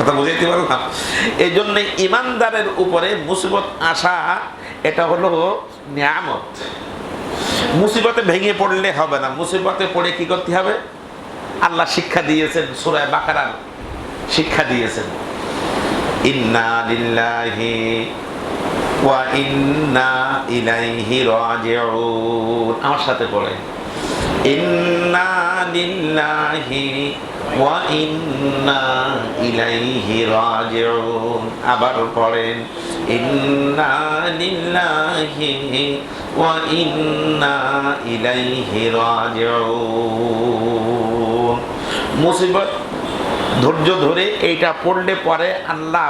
কথা বুঝাইতে পারলাম এই জন্য ইমানদারের উপরে মুসিবত আসা, এটা হলো নিয়ামত। মুসিবতে ভেঙে পড়লে হবে না। মুসিবতে পড়ে কি করতে হবে? আল্লাহ শিক্ষা দিয়েছেন সুরায় বাকারার শিক্ষা দিয়েছেন। ইন্না ওয়া ইন্না আমার সাথে পড়ে আবার পড়েন, ইন্না ওয়া ইন্না মুসিবত, ধৈর্য ধরে এইটা পড়লে পরে আল্লাহ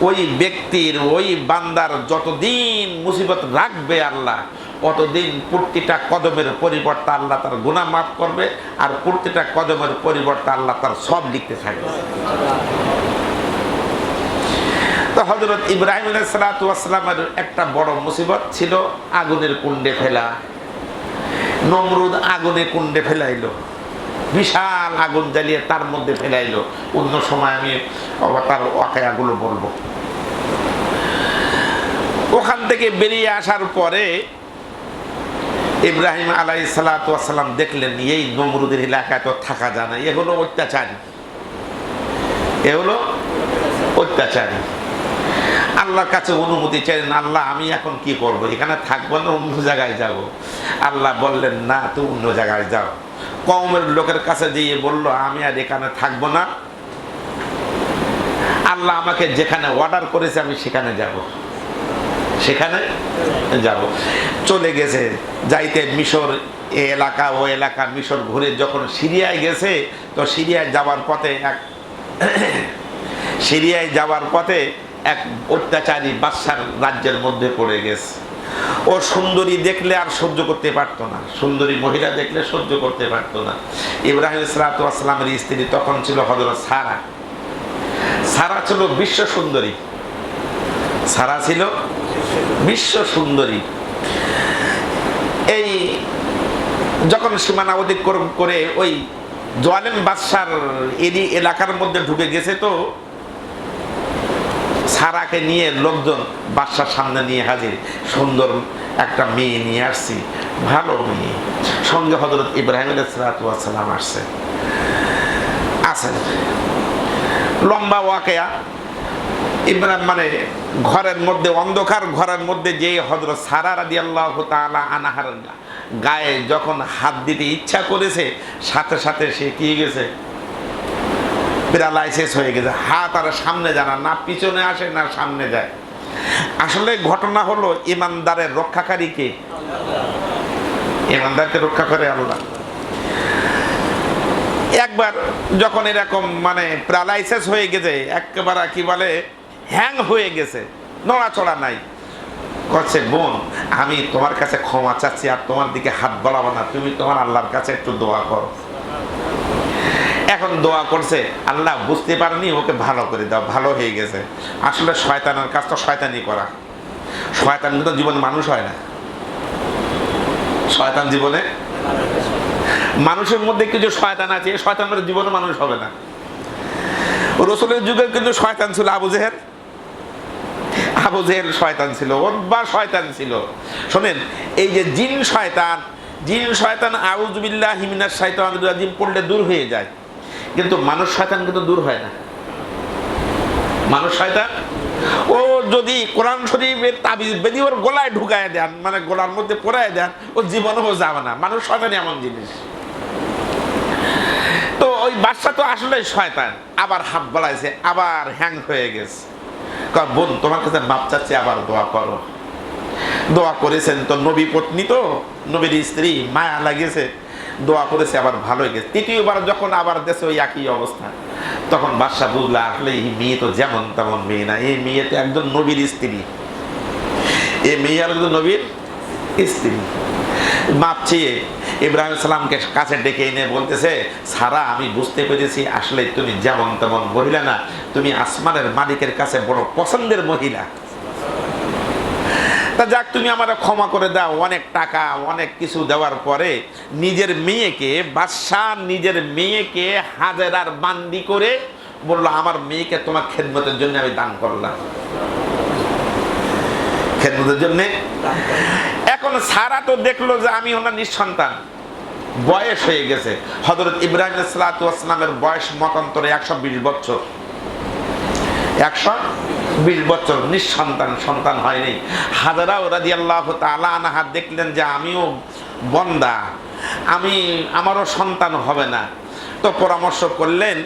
ওই ব্যক্তির, ওই বান্দার যতদিন মুসিবত রাখবে আল্লাহ অতদিন প্রতিটা কদমের পরিবর্তে আল্লাহ তার গুণা মাফ করবে আর প্রতিটা কদমের পরিবর্তে আল্লাহ তার সব লিখতে থাকবে। তো হজরত ইব্রাহিম সালাতামের একটা বড় মুসিবত ছিল, আগুনের কুণ্ডে ফেলা। নমরুদ আগুনে কুণ্ডে ফেলাইলো। বিশাল আগুন জ্বালিয়ে তার মধ্যে ফেলাইলো। অন্য সময় আমি তার ওয়াকায়াগুলো বলব। ওখান থেকে বেরিয়ে আসার পরে ইব্রাহিম আলাই সালাতাম দেখলেন, এই নমরুদের এলাকায় তো থাকা যায় না। এ হলো অত্যাচারী। এ হলো অত্যাচারী। আল্লাহর কাছে অনুমতি চাইলেন, আল্লাহ, আমি এখন কি করব? এখানে থাকব না, অন্য জায়গায় যাব? আল্লাহ বললেন, না তুই অন্য জায়গায় যাও। কমের লোকের কাছে দিয়ে বলল, আমি আর এখানে থাকব না। আল্লাহ আমাকে যেখানে অর্ডার করেছে, আমি সেখানে যাব। সেখানে যাব। চলে গেছে। যাইতে মিশর এ এলাকা, ও এলাকা মিশর ঘুরে যখন সিরিয়ায় গেছে, তো সিরিয়ায় যাওয়ার পথে এক সিরিয়ায় যাওয়ার পথে এক অত্যাচারী বাদশার রাজ্যের মধ্যে পড়ে গেছে। ও সুন্দরী দেখলে আর সহ্য করতে পারতো না। সুন্দরী মহিলা দেখলে সহ্য করতে পারতো না। ইব্রাহিম ইসলাতামের স্ত্রী তখন ছিল হজরত সারা। সারা ছিল বিশ্ব সুন্দরী। সারা ছিল বিশ্ব সুন্দরী। এই যখন সীমানা অতিক্রম করে ওই জোয়ালেম বাদশার এরি এলাকার মধ্যে ঢুকে গেছে তো, সারাকে নিয়ে লোকজন বাদশার সামনে নিয়ে হাজির। সুন্দর একটা মেয়ে নিয়ে আসছি, ভালো মেয়ে। সঙ্গে হজরত ইব্রাহিম আসছে। আছেন লম্বা ওয়াকেয়া। ইব্রাহিম মানে ঘরের মধ্যে, অন্ধকার ঘরের মধ্যে যে হজরত সারা রাদি আল্লাহ আনাহার গায়ে যখন হাত দিতে ইচ্ছা করেছে, সাথে সাথে সে কি গেছে? প্যারালাইসিস হয়ে গেছে। হাত আর সামনে যায় না পিছনে আসে, না সামনে যায়। আসলে ঘটনা হলো, ইমানদারের রক্ষাকারী কে? ইমানদারকে রক্ষা করে আল্লাহ। একবার যখন এরকম মানে প্যারালাইসিস হয়ে গেছে, একেবারে কি বলে হ্যাং হয়ে গেছে। নড়াচড়া নাই। করছে বোন, আমি তোমার কাছে ক্ষমা চাচ্ছি আর তোমার দিকে হাত বাড়াবো না। তুমি তোমার আল্লাহর কাছে একটু দোয়া করো। এখন দোয়া করছে, আল্লাহ, বুঝতে পারেনি, ওকে ভালো করে দাও, ভালো হয়ে গেছে। আসলে শয়তানের কাজ তো শয়তানি করা। শয়তান কিন্তু জীবনে মানুষ হয় না। শয়তান জীবনে মানুষের মধ্যে কিছু শয়তান আছে শয়তানের জীবনে মানুষ হবে না। রসুলের যুগে কিন্তু শয়তান ছিল আবু জেহের আবু শয়তান ছিল বা শয়তান ছিল। শোনেন, এই যে জিন শয়তান জিন শয়তান আউজবিল্লাহ হিমিনার শয়তান রাজিম পড়লে দূর হয়ে যায়। কিন্তু মানুষ শয়তান কিন্তু দূর হয় না। মানুষ শয়তান? ও যদি কোরআন শরীফের তাবিজ বেদি ওর গোলায় ঢুকায় দেন মানে গোলার মধ্যে পড়ায় দেন, ও জীবনেও যাবে না। মানুষ শয়তান এমন জিনিস। তো ওই বাচ্চা তো আসলে শয়তান, আবার হাত বলাইছে আবার হ্যাং হয়ে গেছে। বোন তোমার কাছে মাপ চাচ্ছে, আবার দোয়া করো। দোয়া করেছেন তো নবী পত্নী তো, নবীর স্ত্রী, মায়া লাগিয়েছে, দোয়া করেছে, আবার ভালো হয়ে গেছে। তৃতীয়বার যখন আবার দেশে ওই একই অবস্থা। তখন বাদশাহ বুঝলো, আসলে এই মেয়ে তো যেমন তেমন মেয়ে না, এই মেয়ে তো একজন নবীর স্ত্রী। এই মেয়ে আর নবীর স্ত্রী। মাপ চেয়ে ইব্রাহিম সালামকে কাছে ডেকে এনে বলতেছে, সারা, আমি বুঝতে পেরেছি আসলে তুমি যেমন তেমন মহিলা না। তুমি আসমানের মালিকের কাছে বড় পছন্দের মহিলা। তা যাক, তুমি আমার ক্ষমা করে দাও। অনেক টাকা, অনেক কিছু দেওয়ার পরে নিজের মেয়েকে, বাদশাহ নিজের মেয়েকে হাজারার বান্দি করে বলল, আমার মেয়েকে তোমার খেদমতের জন্য আমি দান করলাম। খেদমতের জন্য? এখন সারা তো দেখল যে আমি ওনার নিঃসন্তান। বয়স হয়ে গেছে। হজরত ইব্রাহিম সালাতামের বয়স মতান্তরে একশো বিশ বছর। একশো বিশ বছর নিঃসন্তান, সন্তান হয়নি হাজারা ওরাদি আল্লাহ তালা আনাহা দেখলেন যে আমিও বন্দা। আমি, আমারও সন্তান হবে না। তো পরামর্শ করলেন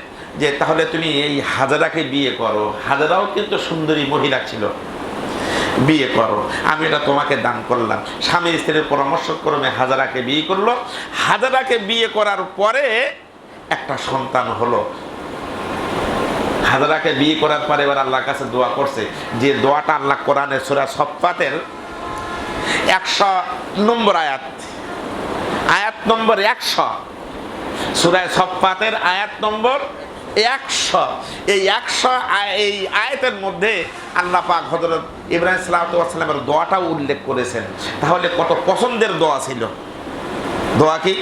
যে তাহলে তুমি এই হাজারাকে বিয়ে করো। হাজারাও কিন্তু সুন্দরী মহিলা ছিল। বিয়ে করো। আমি এটা তোমাকে দান করলাম। স্বামী স্ত্রীর পরামর্শ ক্রমে হাজারাকে বিয়ে করল। হাজারাকে বিয়ে করার পরে একটা সন্তান হলো। হাজারাকে বিয়ে করার পরে এবার আল্লাহর কাছে দোয়া করছে যে দোয়াটা আল্লাহ কোরআনের সুরা সফাতের একশো নম্বর আয়াত। আয়াত নম্বর একশো। সুরায় সফাতের আয়াত নম্বর একশো। এই একশো এই আয়াতের মধ্যে আল্লাহ পাক হজরত ইব্রাহিম সাল্লামের দোয়াটাও উল্লেখ করেছেন। তাহলে কত পছন্দের দোয়া ছিল? দোয়া কি?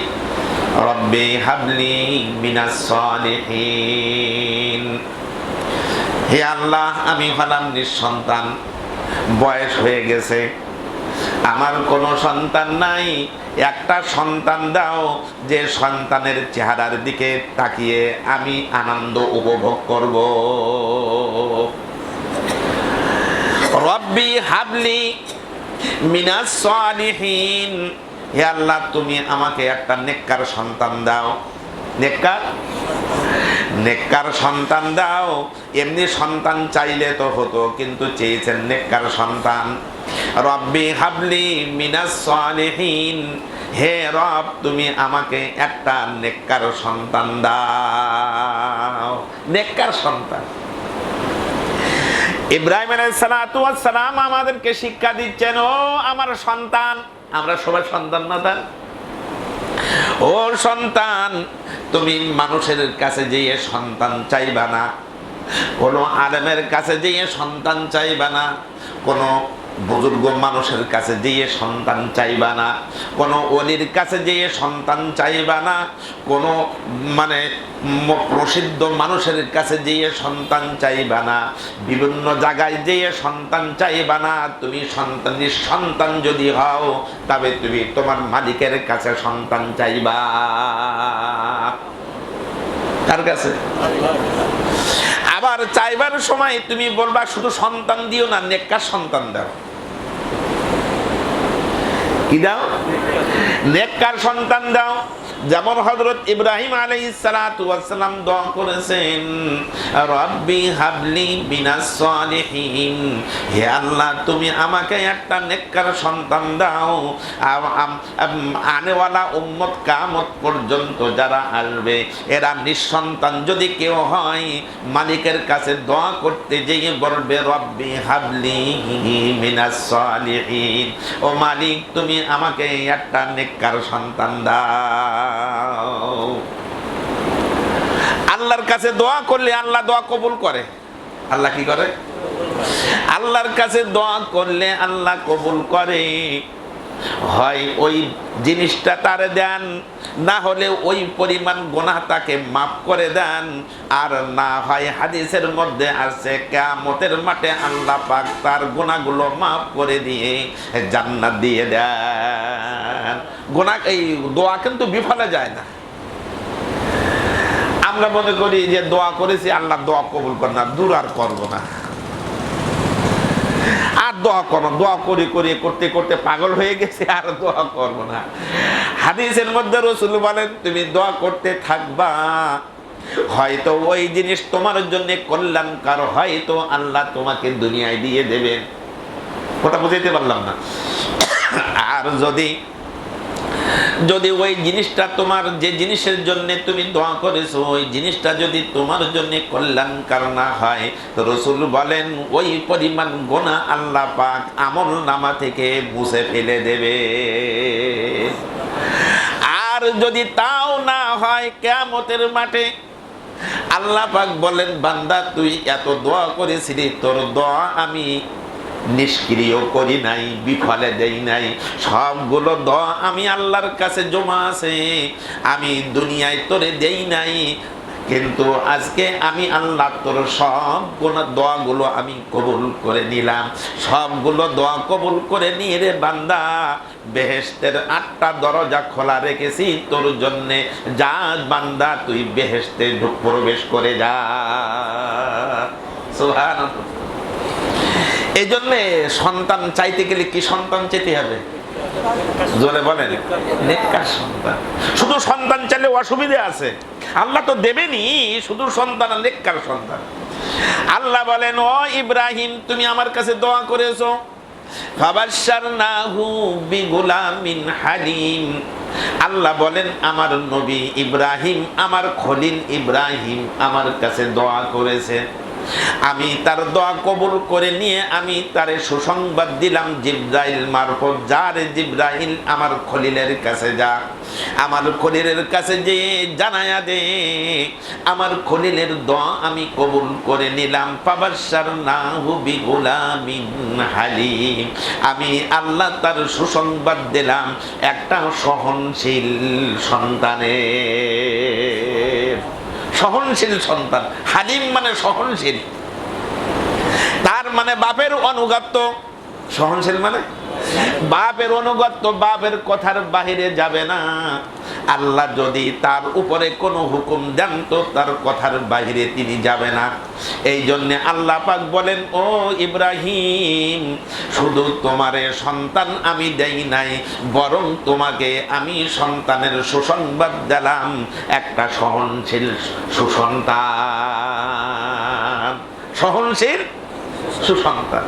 রব্বি হাবলি মিনাস সালিহিন। হে আল্লাহ, আমি হলাম নিঃসন্তান। বয়স হয়ে গেছে। আমার কোনো সন্তান নাই। একটা সন্তান দাও, যে সন্তানের চেহারার দিকে তাকিয়ে আমি আনন্দ উপভোগ করব। রব্বি হাবলি মিনাস সালিহিন। হে আল্লাহ, তুমি আমাকে একটা নেককার সন্তান দাও। নেককার? নেককার সন্তান দাও। এমনি সন্তান চাইলে তো হতো, কিন্তু চেয়েছেন নেককার সন্তান। রব্বি হাবলি মিনাস সালিহিন। হে রব, তুমি আমাকে একটা নেককার সন্তান দাও। নেককার সন্তান। ইব্রাহিম সালাম আমাদেরকে শিক্ষা দিচ্ছেন, ও আমার সন্তান, আমরা সবাই সন্তান না তার? ও সন্তান, তুমি মানুষের কাছে যেয়ে সন্তান চাইবা না, কোনো আলেমের কাছে যেয়ে সন্তান চাইবা না, কোনো বুজুর্গ মানুষের কাছে যেয়ে সন্তান চাইবা না, কোনো অলির কাছে যেয়ে সন্তান চাইবা না, কোনো মানে প্রসিদ্ধ মানুষের কাছে যেয়ে সন্তান চাইবা না, বিভিন্ন জায়গায় যেয়ে সন্তান চাইবা না, তুমি সন্তান সন্তান যদি হও, তবে তুমি তোমার মালিকের কাছে সন্তান চাইবা। কার কাছে? আবার চাইবার সময় তুমি বলবা, শুধু সন্তান দিও না, নেককার সন্তান দাও। কি দাও? নেককার সন্তান দাও। যেমন হজরত ইব্রাহিম আলাইহিস সালাতু ওয়াস সালাম দোয়া করেছেন, রব্বি হাবলি বিনাস সালিহিন। হে আল্লাহ, তুমি আমাকে একটা নেককার সন্তান দাও। আনেওয়ালা উম্মত কামত পর্যন্ত যারা আসবে, এরা নিঃসন্তান যদি কেউ হয়, মালিকের কাছে দোয়া করতে যেয়ে বলবে, রব্বি হাবলি মিনাস সালিহিন। ও মালিক, তুমি আমাকে একটা নেককার সন্তান দাও। আল্লাহর কাছে দোয়া করলে আল্লাহ দোয়া কবুল করে। আল্লাহ কি করে? আল্লাহর কাছে দোয়া করলে আল্লাহ কবুল করে। হয় ওই জিনিসটা তারে দেন, না হলে ওই পরিমাণ গোনা তাকে মাফ করে দেন, আর না হয় হাদিসের মধ্যে আসছে কেয়ামতের মাঠে আল্লাহ পাক তার গোনাগুলো মাফ করে দিয়ে জান্নাত দিয়ে দেন। গোনা এই দোয়া কিন্তু বিফলে যায় না। আমরা মনে করি যে দোয়া করেছি, আল্লাহ দোয়া কবুল করে না, দূর আর করব না। আর দোয়া করো দোয়া করি করি, করতে করতে পাগল হয়ে গেছে, আর দোয়া করব না। হাদিসের মধ্যে রসুল বলেন, তুমি দোয়া করতে থাকবা, হয়তো ওই জিনিস তোমার জন্য কল্যাণকার, হয়তো আল্লাহ তোমাকে দুনিয়ায় দিয়ে দেবেন ওটা বুঝাইতে পারলাম না। আর যদি যদি ওই জিনিসটা তোমার, যে জিনিসের জন্য তুমি দোয়া করেছ, ওই জিনিসটা যদি তোমার জন্য কল্যাণকার না হয় রসুল বলেন, ওই পরিমাণ গোনা আল্লাহ পাক আমল নামা থেকে মুছে ফেলে দেবে। আর যদি তাও না হয় কেমতের মাঠে আল্লাহ পাক বলেন, বান্দা, তুই এত দোয়া করেছিলি, তোর দোয়া আমি নিষ্ক্রিয় করি নাই, বিফলে দেই নাই। সবগুলো দোয়া আমি আল্লাহর কাছে জমা আছে। আমি দুনিয়ায় তোরে দেই নাই। কিন্তু আজকে আমি আল্লাহ তোর সব গুণ দোয়াগুলো আমি কবুল করে নিলাম। সবগুলো দোয়া কবুল করে নিয়ে রে বান্দা বেহেস্তের আটটা দরজা খোলা রেখেছি তোর জন্যে। যা বান্দা, তুই বেহেস্তে প্রবেশ করে যা। সুবহানাল্লাহ। এই জন্যে সন্তান চাইতে গেলে কি সন্তান চেতে হবে? জোরে বলেন। নেককার সন্তান। শুধু সন্তান চাইলে অসুবিধা আছে। আল্লাহ তো দেবেনি শুধু সন্তান আর নেককার সন্তান। আল্লাহ বলেন, ও ইব্রাহিম, তুমি আমার কাছে দোয়া করেছ। আল্লাহ বলেন, আমার নবী ইব্রাহিম, আমার খলিল ইব্রাহিম আমার কাছে দোয়া করেছে। আমি তার দোয়া কবুল করে নিয়ে আমি তারে সুসংবাদ দিলাম, জিব্রাইল মারফত যার জিব্রাইল, আমার খলিলের কাছে যা, আমার খলিলের কাছে যে জানায়া দে, আমার খলিলের দোয়া আমি কবুল করে নিলাম পাবাসার না হুবি গোলামিন হালিম। আমি আল্লাহ তার সুসংবাদ দিলাম, একটা সহনশীল সন্তানের। সহনশীল সন্তান। হালিম মানে সহনশীল। তার মানে বাপের অনুগাত্য। সহনশীল মানে? বাপের অনুগত্য বাপের কথার বাহিরে যাবে না। আল্লাহ যদি তার উপরে কোনো হুকুম দেন তো তার কথার বাহিরে তিনি যাবে না। এই জন্য আল্লাহ পাক বলেন, ও ইব্রাহিম, শুধু তোমারে সন্তান আমি দেই নাই, বরং তোমাকে আমি সন্তানের সুসংবাদ দিলাম। একটা সহনশীল সুসন্তান সহনশীল সুসন্তান।